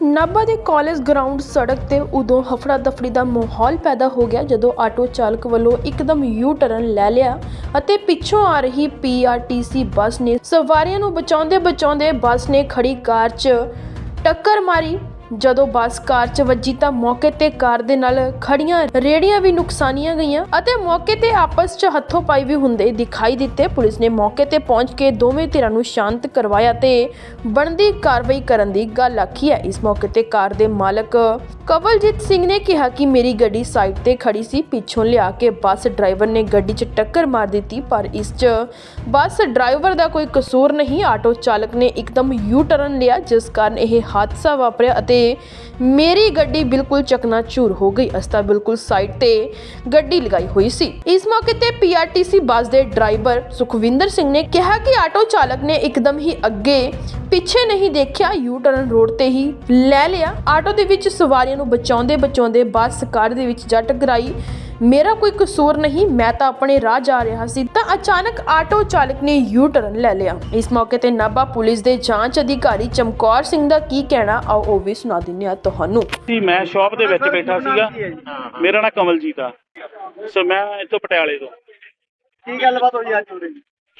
ਨਾਭਾ ਦੇ college ground ਸੜਕ ਤੇ ਉਦੋਂ ਹਫੜਾ ਦਫੜੀ ਦਾ ਮਾਹੌਲ ਪੈਦਾ ਹੋ ਗਿਆ ਜਦੋਂ ਆਟੋ ਚਾਲਕ ਵੱਲੋਂ ਇੱਕਦਮ ਯੂ ਟਰਨ ਲੈ ਲਿਆ ਅਤੇ ਪਿੱਛੋਂ ਆ ਰਹੀ ਪੀਆਰਟੀਸੀ ਬੱਸ ਨੇ ਸਵਾਰੀਆਂ ਨੂੰ ਬਚਾਉਂਦੇ ਬਚਾਉਂਦੇ ਬੱਸ ਨੇ ਖੜੀ ਕਾਰ 'ਚ ਟੱਕਰ ਮਾਰੀ। ਜਦੋਂ ਬੱਸ ਕਾਰ 'ਚ ਵੱਜੀ ਤਾਂ ਮੌਕੇ ਤੇ ਕਾਰ ਦੇ ਨਾਲ ਖੜੀਆਂ ਰੇੜੀਆਂ ਵੀ ਨੁਕਸਾਨੀਆਂ ਗਈਆਂ ਅਤੇ ਮੌਕੇ ਤੇ ਆਪਸ 'ਚ ਹੱਥੋਂ ਪਾਈ ਵੀ ਹੁੰਦੇ ਦਿਖਾਈ ਦਿੱਤੇ। ਪੁਲਿਸ ਨੇ ਮੌਕੇ ਤੇ ਪਹੁੰਚ ਕੇ ਦੋਵੇਂ ਧਿਰਾਂ ਨੂੰ ਸ਼ਾਂਤ ਕਰਵਾਇਆ ਤੇ ਬਣਦੀ ਕਾਰਵਾਈ ਕਰਨ ਦੀ ਗੱਲ ਆਖੀ ਹੈ। ਇਸ ਮੌਕੇ ਤੇ ਕਾਰ ਦੇ ਮਾਲਕ ਕਵਲਜੀਤ ਸਿੰਘ ਨੇ ਕਿਹਾ ਕਿ ਮੇਰੀ ਗੱਡੀ ਸਾਈਡ ਤੇ ਖੜੀ ਸੀ, ਪਿੱਛੋਂ ਲਿਆ ਕੇ ਬੱਸ ਡਰਾਈਵਰ ਨੇ ਗੱਡੀ 'ਚ ਟੱਕਰ ਮਾਰ ਦਿੱਤੀ, ਪਰ ਇਸ 'ਚ ਬੱਸ ਡਰਾਈਵਰ ਦਾ ਕੋਈ ਕਸੂਰ ਨਹੀਂ। ਆਟੋ ਚਾਲਕ ਨੇ ਇੱਕਦਮ ਯੂ ਟਰਨ ਲਿਆ, ਜਿਸ ਕਾਰਨ ਇਹ ਹਾਦਸਾ ਵਾਪਰਿਆ ਅਤੇ ਮੇਰੀ ਗੱਡੀ ਬਿਲਕੁਲ ਚਕਨਾਚੂਰ ਹੋ ਗਈ। ਅਸਤਾ ਬਿਲਕੁਲ ਸਾਈਡ ਤੇ ਗੱਡੀ ਲਗਾਈ ਹੋਈ ਸੀ। ਇਸ ਮੌਕੇ ਤੇ ਪੀਆਰਟੀਸੀ ਬੱਸ ਦੇ ਡਰਾਈਵਰ ਸੁਖਵਿੰਦਰ ਸਿੰਘ ਨੇ ਕਿਹਾ ਕਿ ਆਟੋ ਚਾਲਕ ਨੇ ਇੱਕਦਮ ਹੀ ਅੱਗੇ ਪਿੱਛੇ ਨਹੀਂ ਦੇਖਿਆ ਯੂ ਟਰਨ ਰੋਡ ਤੇ ਹੀ ਲੈ ਲਿਆ। ਆਟੋ ਦੇ ਵਿੱਚ ਸਵਾਰੀਆਂ ਨੂੰ ਬਚਾਉਂਦੇ ਬਚਾਉਂਦੇ ਬੱਸ ਕਾਰ ਦੇ ਵਿੱਚ ਜਾ ਟਕਰਾਈ। ਮੇਰਾ ਕੋਈ ਕਸੂਰ ਨਹੀਂ ਮੈਂ ਤਾਂ ਆਪਣੇ ਰਾਹ ਜਾ ਰਿਹਾ ਸੀ ਤਾਂ ਅਚਾਨਕ ਆਟੋ ਚਾਲਕ ਨੇ ਯੂ ਟਰਨ ਲੈ ਲਿਆ। ਇਸ ਮੌਕੇ ਤੇ ਨਾਭਾ ਪੁਲਿਸ ਦੇ ਜਾਂਚ ਅਧਿਕਾਰੀ ਚਮਕੌਰ ਸਿੰਘ ਦਾ ਕੀ ਕਹਿਣਾ ਆਓ ਉਹ ਵੀ ਸੁਣਾ ਦਿੰਦੇ ਹਾਂ ਤੁਹਾਨੂੰ। ਸੀ ਮੈਂ ਸ਼ਾਪ ਦੇ ਵਿੱਚ ਬੈਠਾ ਸੀਗਾ। ਮੇਰਾ ਨਾਮ ਕਮਲਜੀਤ ਆ। ਸੋ ਮੈਂ ਇੱਥੋਂ ਪਟਿਆਲੇ ਤੋਂ। ਕੀ ਗੱਲਬਾਤ ਹੋਈ ਅੱਜ ਉਰੇ?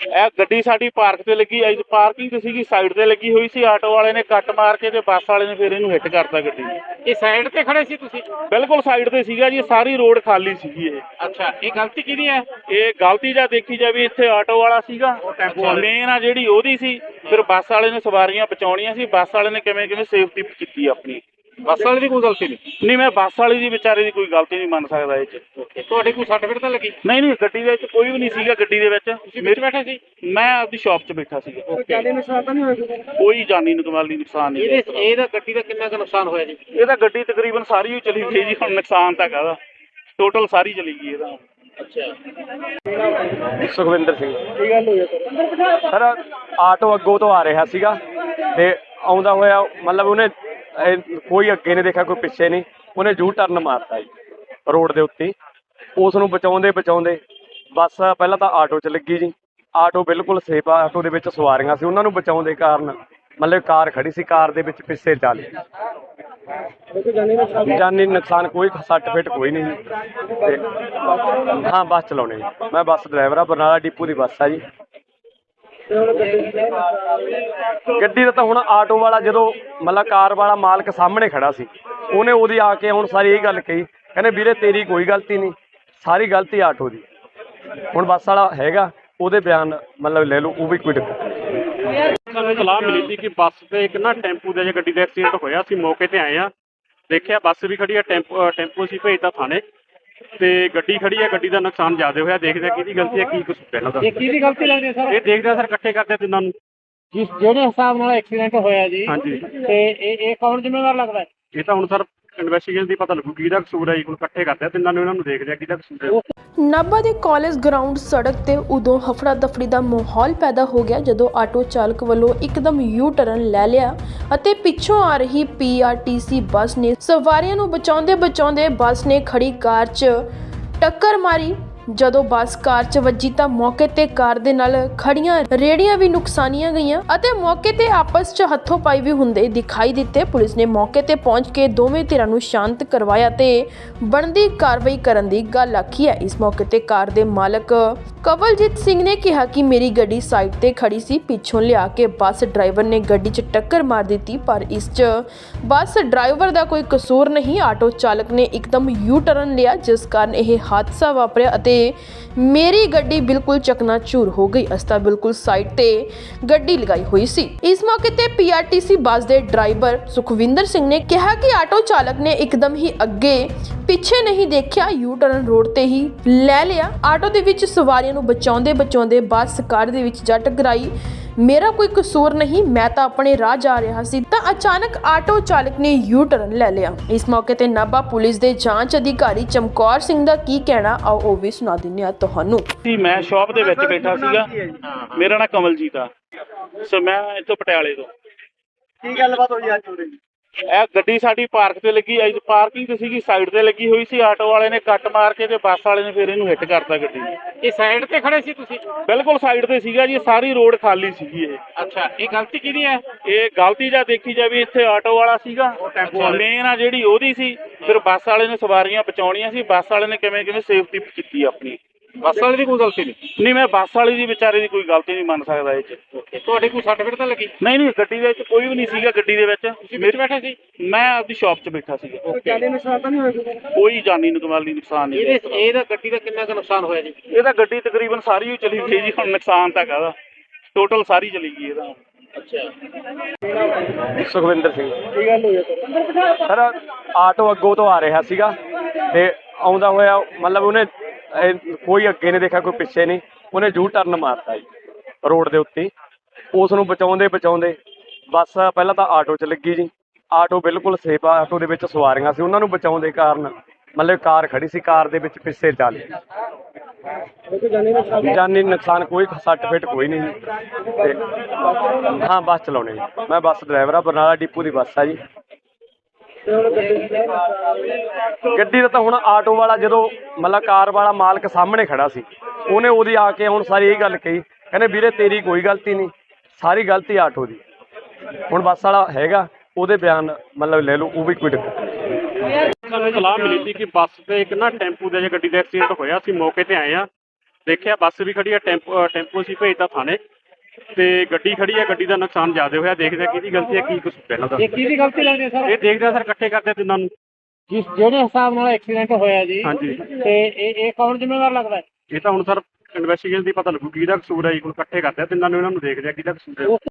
ਇਹ ਗੱਡੀ ਸਾਡੀ ਪਾਰਕ ਤੇ ਲੱਗੀ ਆਈ ਪਾਰਕਿੰਗ ਤੇ ਸੀਗੀ ਸਾਈਡ ਤੇ ਲੱਗੀ ਹੋਈ ਸੀ ਆਟੋ ਵਾਲੇ ਨੇ ਕੱਟ ਮਾਰ ਕੇ ਤੇ ਬੱਸ ਵਾਲੇ ਨੇ ਫਿਰ ਇਹਨੂੰ ਹਿੱਟ ਕਰਤਾ ਗੱਡੀ। ਇਹ ਸਾਈਡ ਤੇ ਖੜੇ ਸੀ ਤੁਸੀਂ? ਬਿਲਕੁਲ ਸਾਈਡ ਤੇ ਸੀਗਾ ਜੀ ਸਾਰੀ ਰੋਡ ਖਾਲੀ ਸੀਗੀ ਇਹ। ਅੱਛਾ ਇਹ ਗਲਤੀ ਕਿਹਦੀ ਹੈ? ਇਹ ਗਲਤੀ ਜਾਂ ਦੇਖੀ ਜਾਵੇ ਇੱਥੇ ਆਟੋ ਵਾਲਾ ਸੀਗਾ। ਮੇਨ ਆ ਜਿਹੜੀ ਉਹਦੀ ਸੀ। ਫਿਰ ਬੱਸ ਵਾਲੇ ਨੇ ਸਵਾਰੀਆਂ ਬਚਾਉਣੀਆਂ ਸੀ ਬੱਸ ਵਾਲੇ ਨੇ ਕਿਵੇਂ ਕਿਵੇਂ ਸੇਫਟੀ ਕੀਤੀ ਆਪਣੀ। ਬੱਸ ਵਾਲੇ ਦੀ ਕੋਈ ਗਲਤੀ ਨਹੀਂ। ਨਹੀਂ ਮੈਂ ਬੱਸ ਵਾਲੇ ਦੀ ਵਿਚਾਰੇ ਦੀ ਕੋਈ ਗਲਤੀ ਨਹੀਂ ਮੰਨ ਸਕਦਾ ਇਹ ਚ। ਤੁਹਾਡੇ ਕੋਈ ਸਰਟੀਫਿਕੇਟ ਤਾਂ ਲੱਗੀ? ਨਹੀਂ ਨਹੀਂ ਗੱਡੀ ਦੇ ਵਿੱਚ ਕੋਈ ਵੀ ਨਹੀਂ ਸੀਗਾ ਗੱਡੀ ਦੇ ਵਿੱਚ। ਤੁਸੀਂ ਵਿੱਚ ਬੈਠੇ ਸੀ? ਮੈਂ ਆਪਦੀ ਸ਼ਾਪ 'ਚ ਬੈਠਾ ਸੀਗਾ। ਜਾਨੀ ਨੁਕਸਾਨ ਤਾਂ ਨਹੀਂ ਹੋਇਆ ਕੋਈ ਜਾਨੀ ਨੁਕਸਾਨੀ ਨੁਕਸਾਨ ਨਹੀਂ ਇਹਦੇ ਇਹਦਾ ਗੱਡੀ ਦਾ ਕਿੰਨਾ ਕੁ ਨੁਕਸਾਨ ਹੋਇਆ ਜੀ? ਇਹ ਤਾਂ ਗੱਡੀ ਤਕਰੀਬਨ ਸਾਰੀ ਹੀ ਚਲੀ ਗਈ ਜੀ ਹੁਣ ਨੁਕਸਾਨ ਤਾਂ ਕਾਹਦਾ ਟੋਟਲ ਸਾਰੀ ਚਲੀ ਗਈ ਇਹਦਾ। ਸੁਖਵਿੰਦਰ ਸਿੰਘ। ਕੀ ਗੱਲ ਹੋਈ ਸਰ ਸਰ ਆਟੋ ਅੱਗੋਂ ਤੋਂ ਆ ਰਿਹਾ ਸੀਗਾ ਤੇ ਆਉਂਦਾ ਹੋਇਆ ਮਤਲਬ ਉਹਨੇ ਇਹ ਕੋਈ ਅੱਗੇ ਨਹੀਂ ਦੇਖਿਆ, ਕੋਈ ਪਿੱਛੇ ਨਹੀਂ। ਉਹਨੇ ਜੂ ਟਰਨ ਮਾਰਤਾ ਜੀ, ਰੋਡ ਦੇ ਉੱਤੇ। ਉਸ ਨੂੰ ਬਚਾਉਂਦੇ ਬਚਾਉਂਦੇ ਬੱਸ ਪਹਿਲਾਂ ਤਾਂ ਆਟੋ 'ਚ ਲੱਗੀ ਜੀ। ਆਟੋ ਬਿਲਕੁਲ ਸੇਫ ਆ ਆਟੋ ਦੇ ਵਿੱਚ ਸਵਾਰੀਆਂ ਸੀ, ਉਹਨਾਂ ਨੂੰ ਬਚਾਉਂਦੇ ਕਾਰਨ ਮਤਲਬ ਕਾਰ ਖੜੀ ਸੀ, ਕਾਰ ਦੇ ਵਿੱਚ ਪਿੱਛੇ ਚੱਲ। ਜਾਨੀ ਨੁਕਸਾਨ ਕੋਈ, ਸੱਟ ਫਿੱਟ ਕੋਈ ਨਹੀਂ ਜੀ। ਤੇ ਹਾਂ, ਬੱਸ ਚਲਾਉਣੀ ਜੀ। ਮੈਂ ਬੱਸ ਡਰਾਈਵਰ ਆ, ਬਰਨਾਲਾ ਡਿਪੂ ਦੀ ਬੱਸ ਆ ਜੀ। ਗੱਡੀ ਦਾ ਤਾਂ ਹੁਣ ਆਟੋ ਵਾਲਾ ਜਦੋਂ ਮਤਲਬ ਕਾਰ ਵਾਲਾ ਮਾਲਕ ਸਾਹਮਣੇ ਖੜਾ ਸੀ, ਉਹਨੇ ਉਹਦੀ ਆ ਕੇ ਹੁਣ ਸਾਰੀ ਇਹ ਗੱਲ ਕਹੀ, ਕਹਿੰਦੇ ਵੀਰੇ ਤੇਰੀ ਕੋਈ ਗਲਤੀ ਨਹੀਂ, ਸਾਰੀ ਗਲਤੀ ਆਟੋ ਦੀ। ਹੁਣ ਬੱਸ ਵਾਲਾ ਹੈਗਾ, ਉਹਦੇ ਬਿਆਨ ਮਤਲਬ ਲੈ ਲਓ, ਉਹ ਵੀ ਕੋਈ ਦਿੱਕਤ ਨਹੀਂ। ਸਾਨੂੰ ਇਤਲਾਹ ਮਿਲੀ ਸੀ ਕਿ ਬੱਸ ਤੇ ਇੱਕ ਨਾ ਟੈਂਪੂ ਦੇ ਜਾਂ ਗੱਡੀ ਦਾ ਐਕਸੀਡੈਂਟ ਹੋਇਆ ਸੀ ਮੌਕੇ ਤੇ ਆਏ ਆ ਦੇਖਿਆ ਬੱਸ ਵੀ ਖੜੀ ਆ, ਟੈਂਪੂ ਟੈਂਪੂ ਸੀ ਭੇਜਦਾ ਥਾਣੇ। ਤੇ ਗੱਡੀ ਖੜੀ ਆ ਗੱਡੀ ਦਾ ਨੁਕਸਾਨ ਜ਼ਿਆਦਾ ਹੋਇਆ ਦੇਖਦੇ ਕਿਹਦੀ ਗਲਤੀ ਹੈ ਕੀ ਕੁਝ ਪਹਿਲਾਂ ਦਾ ਇਹ ਕਿਹਦੀ ਗਲਤੀ ਲੱਗਦੀ ਸਰ? ਇਹ ਦੇਖਦੇ ਸਰ ਇਕੱਠੇ ਕਰਦੇ ਤਿੰਨਾਂ ਨੂੰ। ਜਿਸ ਜਿਹੜੇ ਹਿਸਾਬ ਨਾਲ ਐਕਸੀਡੈਂਟ ਹੋਇਆ ਜੀ ਹਾਂਜੀ। ਤੇ ਇਹ ਇਹ ਕੌਣ ਜ਼ਿੰਮੇਵਾਰ ਲੱਗਦਾ ਹੈ? ਇਹ ਤਾਂ ਹੁਣ ਸਰ ਇਨਵੈਸਟੀਗੇਸ਼ਨ ਦੀ ਪਤਾ ਲੱਗੂ ਕਿਹਦਾ ਕਸੂਰ ਹੈ ਜੀ ਹੁਣ ਇਕੱਠੇ ਕਰਦੇ ਆ ਤਿੰਨਾਂ ਨੂੰ ਇਹਨਾਂ ਨੂੰ ਦੇਖਦੇ ਆ ਕਿਹਦਾ ਕਸੂਰ ਹੈ ਨਾਭਾ ਦੇ ਕਾਲਜ ਗਰਾਊਂਡ ਸੜਕ ਤੇ ਉਦੋਂ ਹਫੜਾ ਦਫੜੀ ਦਾ ਮਾਹੌਲ ਪੈਦਾ ਹੋ ਗਿਆ ਜਦੋਂ ਆਟੋ ਚਾਲਕ ਵੱਲੋਂ ਇੱਕਦਮ ਯੂ ਟਰਨ ਲੈ ਲਿਆ ਅਤੇ ਪਿੱਛੋਂ ਆ ਰਹੀ ਪੀਆਰਟੀਸੀ ਬੱਸ ਨੇ ਸਵਾਰੀਆਂ ਨੂੰ ਬਚਾਉਂਦੇ ਬਚਾਉਂਦੇ ਬੱਸ ਨੇ ਖੜੀ ਕਾਰ 'ਚ ਟੱਕਰ ਮਾਰੀ। ਜਦੋਂ ਬੱਸ, ਕਾਰ 'ਚ ਵੱਜੀ ਤਾਂ ਮੌਕੇ ਤੇ ਕਾਰ ਦੇ ਨਾਲ ਖੜੀਆਂ ਰੇੜੀਆਂ ਵੀ ਨੁਕਸਾਨੀਆਂ ਗਈਆਂ ਅਤੇ ਮੌਕੇ ਤੇ ਆਪਸ 'ਚ ਹੱਥੋਂ ਪਾਈ ਵੀ ਹੁੰਦੇ ਦਿਖਾਈ ਦਿੱਤੇ। ਪੁਲਿਸ ਨੇ ਮੌਕੇ ਤੇ ਪਹੁੰਚ ਕੇ ਦੋਵੇਂ ਧਿਰਾਂ ਨੂੰ ਸ਼ਾਂਤ ਕਰਵਾਇਆ ਤੇ ਬਣਦੀ ਕਾਰਵਾਈ ਕਰਨ ਦੀ ਗੱਲ ਆਖੀ ਹੈ। ਇਸ ਮੌਕੇ ਤੇ ਕਾਰ ਦੇ ਮਾਲਕ ਕਵਲਜੀਤ ਸਿੰਘ ਨੇ ਕਿਹਾ ਕਿ ਮੇਰੀ ਗੱਡੀ ਸਾਈਡ ਤੇ ਖੜੀ ਸੀ, ਪਿੱਛੋਂ ਲਿਆ ਕੇ ਬੱਸ ਡਰਾਈਵਰ ਨੇ ਗੱਡੀ 'ਚ ਟੱਕਰ ਮਾਰ ਦਿੱਤੀ, ਪਰ ਇਸ 'ਚ ਬੱਸ ਡਰਾਈਵਰ ਦਾ ਕੋਈ ਕਸੂਰ ਨਹੀਂ। ਆਟੋ ਚਾਲਕ ਨੇ ਇੱਕਦਮ ਯੂ ਟਰਨ ਲਿਆ, ਜਿਸ ਕਾਰਨ ਇਹ ਹਾਦਸਾ ਵਾਪਰਿਆ ਅਤੇ ਮੇਰੀ ਗੱਡੀ ਬਿਲਕੁਲ ਚਕਨਾਚੂਰ ਹੋ ਗਈ। ਅਸਤਾ ਬਿਲਕੁਲ ਸਾਈਡ ਤੇ ਗੱਡੀ ਲਗਾਈ ਹੋਈ ਸੀ। ਇਸ ਮੌਕੇ ਤੇ ਪੀਆਰਟੀਸੀ ਬੱਸ ਦੇ ਡਰਾਈਵਰ ਸੁਖਵਿੰਦਰ ਸਿੰਘ ਨੇ ਕਿਹਾ ਕਿ ਆਟੋ ਚਾਲਕ ਨੇ ਇੱਕਦਮ ਹੀ ਅੱਗੇ ਪਿੱਛੇ ਨਹੀਂ ਦੇਖਿਆ ਯੂ ਟਰਨ ਰੋਡ ਤੇ ਹੀ ਲੈ ਲਿਆ। ਆਟੋ ਦੇ ਵਿੱਚ ਸਵਾਰੀਆਂ ਨੂੰ ਬਚਾਉਂਦੇ ਬਚਾਉਂਦੇ ਬੱਸ ਕਾਰ ਦੇ ਵਿੱਚ ਜਾ ਟਕਰਾਈ ਮੇਰਾ ਕੋਈ ਕਸੂਰ ਨਹੀਂ ਮੈਂ ਤਾਂ ਆਪਣੇ ਰਾਹ ਜਾ ਰਿਹਾ ਸੀ ਤਾਂ ਅਚਾਨਕ ਆਟੋ ਚਾਲਕ ਨੇ ਯੂ ਟਰਨ ਲੈ ਲਿਆ। ਇਸ ਮੌਕੇ ਤੇ ਨਾਭਾ ਪੁਲਿਸ ਦੇ ਜਾਂਚ ਅਧਿਕਾਰੀ ਚਮਕੌਰ ਸਿੰਘ ਦਾ ਕੀ ਕਹਿਣਾ ਆਓ ਉਹ ਵੀ ਸੁਣਾ ਦਿੰਦੇ ਹਾਂ ਤੁਹਾਨੂੰ। ਸੀ ਮੈਂ ਸ਼ਾਪ ਦੇ ਵਿੱਚ ਬੈਠਾ ਸੀਗਾ। ਮੇਰਾ ਨਾਮ ਕਮਲਜੀਤ ਆ। ਸੋ ਮੈਂ ਇੱਥੋਂ ਪਟਿਆਲੇ ਤੋਂ। ਕੀ ਗੱਲਬਾਤ ਹੋਈ ਅੱਜ? ਉਰੇ ਇਹ ਗੱਡੀ ਸਾਡੀ ਪਾਰਕ ਤੇ ਲੱਗੀ ਐ ਪਾਰਕਿੰਗ ਤੇ ਸੀਗੀ ਸਾਈਡ ਤੇ ਲੱਗੀ ਹੋਈ ਸੀ। ਆਟੋ ਵਾਲੇ ਨੇ ਕੱਟ ਮਾਰ ਕੇ ਤੇ ਬੱਸ ਵਾਲੇ ਨੇ ਫਿਰ ਇਹਨੂੰ ਹਿੱਟ ਕਰਤਾ ਗੱਡੀ। ਨੂੰ ਇਹ ਸਾਈਡ ਤੇ ਖੜੇ ਸੀ ਤੁਸੀਂ? ਬਿਲਕੁਲ ਸਾਈਡ ਤੇ ਸੀਗਾ ਜੀ ਸਾਰੀ ਰੋਡ ਖਾਲੀ ਸੀਗੀ ਇਹ। ਅੱਛਾ ਇਹ ਗਲਤੀ ਕਿਹਦੀ ਹੈ? ਇਹ ਗਲਤੀ ਜਾਂ ਦੇਖੀ ਜਾਵੇ ਇੱਥੇ ਆਟੋ ਵਾਲਾ ਸੀਗਾ ਮੇਨ ਆ ਜਿਹੜੀ ਉਹਦੀ ਸੀ। ਫਿਰ ਬੱਸ ਵਾਲੇ ਨੇ ਸਵਾਰੀਆਂ ਬਚਾਉਣੀਆਂ ਸੀ। ਬੱਸ ਵਾਲੇ ਨੇ ਕਿਵੇਂ ਕਿਵੇਂ ਸੇਫਟੀ ਕੀਤੀ ਆਪਣੀ। ਬੱਸ ਵਾਲੇ ਦੀ ਕੋਈ ਗਲਤੀ ਨਹੀਂ। ਨਹੀਂ ਮੈਂ ਬੱਸ ਵਾਲੀ ਦੀ ਵਿਚਾਰੇ ਦੀ ਕੋਈ ਗਲਤੀ ਨਹੀਂ ਮੰਨ ਸਕਦਾ ਇਹ 'ਚ। ਤੁਹਾਡੇ ਕੋਈ ਸਰਟੀਫਿਕੇਟ ਤਾਂ ਲੱਗੀ? ਨਹੀਂ ਨਹੀਂ ਗੱਡੀ ਦੇ ਵਿੱਚ ਕੋਈ ਵੀ ਨਹੀਂ ਸੀਗਾ ਗੱਡੀ ਦੇ ਵਿੱਚ। ਤੁਸੀਂ ਵਿੱਚ ਬੈਠੇ ਸੀ? ਮੈਂ ਆਪਦੀ ਸ਼ਾਪ 'ਚ ਬੈਠਾ ਸੀਗਾ। ਜਾਨੀ ਨੁਕਸਾਨ ਤਾਂ ਨਹੀਂ ਹੋਇਆ ਕੋਈ ਜਾਨੀ ਨੁਕਸਾਨੀ ਨੁਕਸਾਨ ਨਹੀਂ ਇਹਦੇ ਇਹਦਾ ਗੱਡੀ ਦਾ ਕਿੰਨਾ ਕੁ ਨੁਕਸਾਨ ਹੋਇਆ ਜੀ? ਇਹ ਤਾਂ ਗੱਡੀ ਤਕਰੀਬਨ ਸਾਰੀ ਹੀ ਚਲੀ ਗਈ ਜੀ ਹੁਣ ਨੁਕਸਾਨ ਤਾਂ ਕਾਹਦਾ? ਟੋਟਲ ਸਾਰੀ ਚਲੀ ਗਈ ਇਹਦਾ। ਸੁਖਵਿੰਦਰ ਸਿੰਘ। ਕੀ ਗੱਲ ਹੋਈ ਸਰ ਆਟੋ ਅੱਗੋਂ ਤੋਂ ਆ ਰਿਹਾ ਸੀਗਾ ਤੇ ਆਉਂਦਾ ਹੋਇਆ ਮਤਲਬ ਉਹਨੇ ਇਹ ਕੋਈ ਅੱਗੇ ਨਹੀਂ ਦੇਖਿਆ, ਕੋਈ ਪਿੱਛੇ ਨਹੀਂ। ਉਹਨੇ ਜੂ ਟਰਨ ਮਾਰਤਾ ਜੀ, ਰੋਡ ਦੇ ਉੱਤੇ। ਉਸ ਨੂੰ ਬਚਾਉਂਦੇ ਬਚਾਉਂਦੇ, ਬੱਸ ਪਹਿਲਾਂ ਤਾਂ ਆਟੋ 'ਚ ਲੱਗੀ ਜੀ। ਆਟੋ ਬਿਲਕੁਲ ਸੇਫ ਆ ਆਟੋ ਦੇ ਵਿੱਚ ਸਵਾਰੀਆਂ ਸੀ, ਉਹਨਾਂ ਨੂੰ ਬਚਾਉਂਦੇ ਕਾਰਨ। ਮਤਲਬ ਕਾਰ ਖੜੀ ਸੀ, ਕਾਰ ਦੇ ਵਿੱਚ ਪਿੱਛੇ ਚੱਲ ਜਾਨੀ ਨੁਕਸਾਨ ਕੋਈ, ਸੱਟ ਫੇਟ ਕੋਈ ਨਹੀਂ ਜੀ। ਤੇ ਹਾਂ, ਬੱਸ ਚਲਾਉਣੀ ਜੀ। ਮੈਂ ਬੱਸ ਡਰਾਈਵਰ ਆ, ਬਰਨਾਲਾ ਡਿਪੂ ਦੀ ਬੱਸ ਆ ਜੀ। ਗੱਡੀ ਦਾ ਤਾਂ ਹੁਣ ਆਟੋ ਵਾਲਾ ਜਦੋਂ ਮਤਲਬ ਕਾਰ ਵਾਲਾ ਮਾਲਕ ਸਾਹਮਣੇ ਖੜਾ ਸੀ, ਉਹਨੇ ਉਹਦੀ ਆ ਕੇ ਹੁਣ ਸਾਰੀ ਇਹ ਗੱਲ ਕਹੀ, ਕਹਿੰਦੇ ਵੀਰੇ ਤੇਰੀ ਕੋਈ ਗਲਤੀ ਨਹੀਂ, ਸਾਰੀ ਗਲਤੀ ਆਟੋ ਦੀ। ਹੁਣ ਬੱਸ ਵਾਲਾ ਹੈਗਾ, ਉਹਦੇ ਬਿਆਨ ਮਤਲਬ ਲੈ ਲਓ, ਉਹ ਵੀ ਕੋਈ ਦਿੱਕਤ ਸਲਾਹ ਮਿਲੀ ਸੀ ਕਿ ਬੱਸ ਤੇ ਇੱਕ ਨਾ ਟੈਂਪੂ ਦੇ ਜੇ ਗੱਡੀ ਦਾ ਐਕਸੀਡੈਂਟ ਹੋਇਆ ਸੀ ਮੌਕੇ ਤੇ ਆਏ ਆ ਦੇਖਿਆ ਬੱਸ ਵੀ ਖੜੀ ਆ ਟੈਂਪੂ ਟੈਂਪੂ ਸੀ ਭੇਜਦਾ ਥਾਣੇ। ਤੇ ਗੱਡੀ ਖੜੀ ਆ ਗੱਡੀ ਦਾ ਨੁਕਸਾਨ ਜ਼ਿਆਦਾ ਹੋਇਆ ਦੇਖਦੇ ਆ ਕਿਹਦੀ ਗਲਤੀ ਹੈ ਕੀ ਕੁਝ ਪਹਿਲਾਂ ਦਾ ਇਹ ਕਿਹਦੀ ਗਲਤੀ ਲੱਗਦੀ ਹੈ ਸਰ? ਇਹ ਦੇਖਦੇ ਆ ਸਰ ਇਕੱਠੇ ਕਰਦੇ ਤਿੰਨਾਂ ਨੂੰ ਜਿਸ ਜਿਹੜੇ ਹਿਸਾਬ ਨਾਲ ਐਕਸੀਡੈਂਟ ਹੋਇਆ ਜੀ ਹਾਂਜੀ। ਤੇ ਇਹ ਇਹ ਕੌਣ ਜ਼ਿੰਮੇਵਾਰ ਲੱਗਦਾ ਹੈ? ਇਹ ਤਾਂ ਹੁਣ ਸਰ ਇਨਵੈਸਟੀਗੇਸ਼ਨ ਦੀ ਪਤਾ ਲੱਗੂ ਕਿਹਦਾ ਕਸੂਰ ਹੈ ਜੀ ਹੁਣ ਇਕੱਠੇ ਕਰਦੇ ਆ ਤਿੰਨਾਂ ਨੂੰ ਇਹਨਾਂ ਨੂੰ ਦੇਖਦੇ ਆ ਕਿਹਦਾ ਕਸੂਰ ਹੈ।